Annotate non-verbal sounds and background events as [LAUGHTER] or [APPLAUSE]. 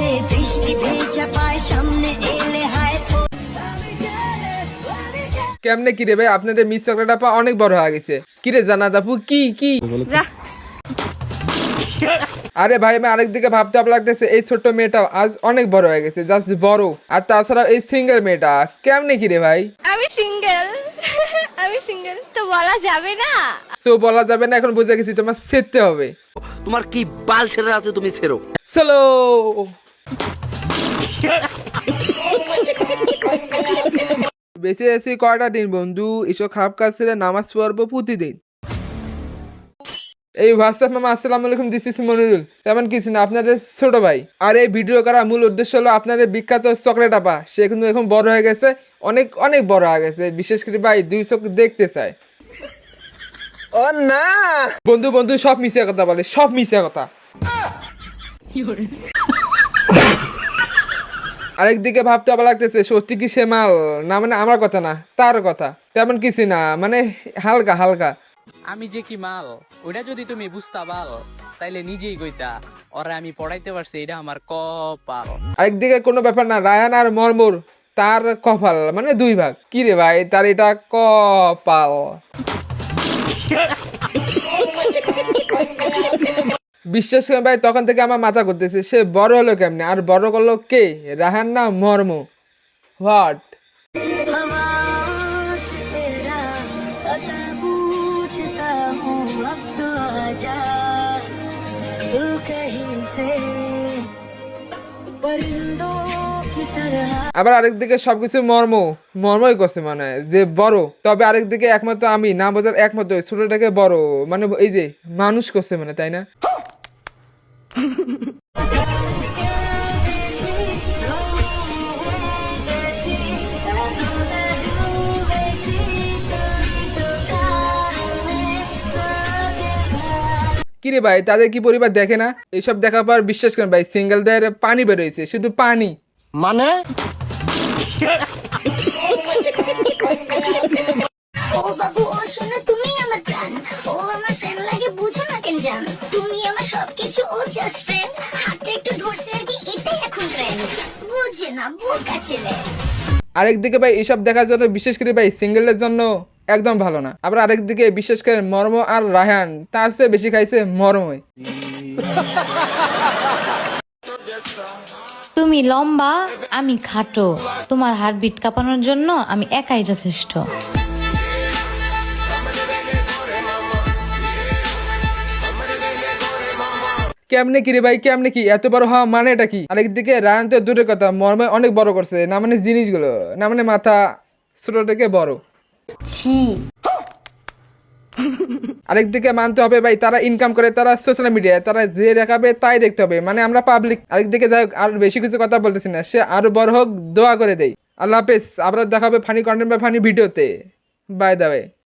আসে বৃষ্টি ভেজা পায় সামনে এলে হায় কেমনে কিরে ভাই? আপনাদের মিস চকলেট আপা অনেক বড় হয়ে গেছে। কিরে জানা দাপু কি কি? আরে ভাই আমি আরেক দিকে ভাবতে লাগতেছে এই ছোট্ট মেয়েটা আজ অনেক বড় হয়ে গেছে জাস্ট বড়। আর তাছাড়া এই সিঙ্গেল মেয়েটা কেমনে কিরে ভাই? আমি সিঙ্গেল। আমি সিঙ্গেল তো বলা যাবে না। তো বলা যাবে না এখন বুঝে গেছি তোমার সেরতে হবে। তোমার কি বাল ছেড়ে আছে তুমি ছেড়ো। চলো। বেঁচে আছি কয়টা দিন বন্ধু? এসব খারাপ কাজ ছেড়ে নামাজ পড়ব প্রতিদিন। এই হোয়াটসঅ্যাপ মামা আসসালামু আলাইকুম দিস ইস মনিরুল। তেমন কিছু না আপনাদের ছোট ভাই। আর এই ভিডিও করার মূল উদ্দেশ্য হলো আপনাদের বিখ্যাত চকলেট আপা। সে কিন্তু এখন বড় হয়ে গেছে অনেক অনেক বড় হয়ে গেছে। বিশেষ করে ভাই দুই চোখ দেখতে চায়। ও না! বন্ধু বন্ধু সব মিশে কথা বলে সব মিশে কথা। আরেকদিকে ভাবতে আবার লাগতেছে সত্যি কি সে মাল? না মানে আমার কথা না তার কথা। তেমন কিছু না মানে হালকা হালকা। আমি যে কি মাল? ওটা যদি তুমি বুঝতা পাল তাইলে নিজেই কইতা ওরা আমি পড়াইতে পারছি এটা আমার কপাল। আরেকদিকে কোনো ব্যাপার না রায়ান আর মর্মর তার কপাল মানে দুই ভাগ। কি রে ভাই তার এটা কপাল। [LAUGHS] [LAUGHS] [LAUGHS] বিশ্বাস করেন ভাই তখন থেকে আমার মাথা করতেছে সে বড় হলো কেমনি? আর বড় করল কে? রাহান না মর্ম হোয়াট আবার আরেক দিকে সবকিছু মর্ম। মর্মই করছে মানে যে বড়। তবে আরেক দিকে একমাত্র আমি না বোঝার একমাত্র ছোটটাকে বড়। মানে এই যে মানুষ করছে মানে তাই না? কিরে ভাই তাদের কি পরিবার দেখে না? এইসব দেখার পর বিশ্বাস করেন ভাই সিঙ্গেলদের পানি বেরোয়েছে শুধু পানি। মানে? ও বাবু ও শোনো তুমি আমার প্রাণ। ও আমার লাগে বুঝো না কেন জান? আমার সবকিছু ও জাস্ট ফ্রেন্ড হাতটা একটু ধরছে আর কি এটাই এখন ট্রেন্ড বুঝে না বোকা ছেলে। আরেকদিকে ভাই এসব দেখার জন্য বিশেষ করে ভাই সিঙ্গেলের জন্য একদম ভালো না। আবার আরেকদিকে বিশেষ করে মর্ম আর রাহান তার চেয়ে বেশি খাইছে মর্মই। তুমি লম্বা আমি খাটো। তোমার হার্টবিট কাঁপানোর জন্য আমি একাই যথেষ্ট। কেমনে কি রে ভাই কেমনে কি? এত বড় হওয়া মানে এটা কি? আরেকদিকে রায়ান তো দূরের কথা মর্মে অনেক বড় করছে না মানে জিনিসগুলো না মানে মাথা ছোট থেকে বড়। ছি। আরেকদিকে মানতে হবে ভাই তারা ইনকাম করে তারা সোশ্যাল মিডিয়ায় তারা যে দেখাবে তাই দেখতে হবে মানে আমরা পাবলিক আরেকদিকে যাই হোক, আর বেশি কিছু কথা বলতেছি না সে আরও বড় হোক দোয়া করে দেয় আল্লাহ হাফেজ আবার দেখাবে ফানি কন্টেন্ট বা ফানি ভিডিওতে বাই দা ওয়ে